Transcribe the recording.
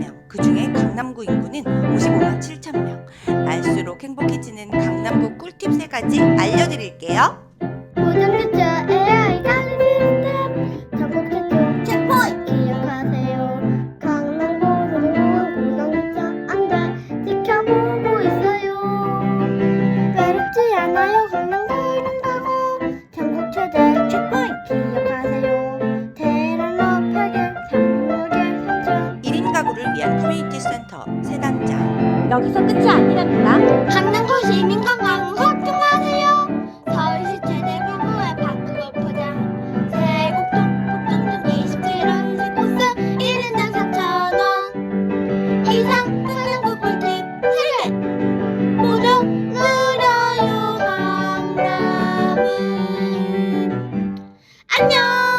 명, 그 중에 강남구 인구는 55만 7천 명. 알수록 행복해지는 강남구 꿀팁 세 가지 알려드릴게요. 서울 커뮤니티 센터 세단장. 여기서 끝이 아니랍니다. 강남도시 민간광고 등하세요. 서울시 최대 규모의 파크 골프장. 세곡동 북동동 27원 세코스 1인당 4천원. 이상 상당부 꿀팁 세례 모두 무료요 강남은. 안녕!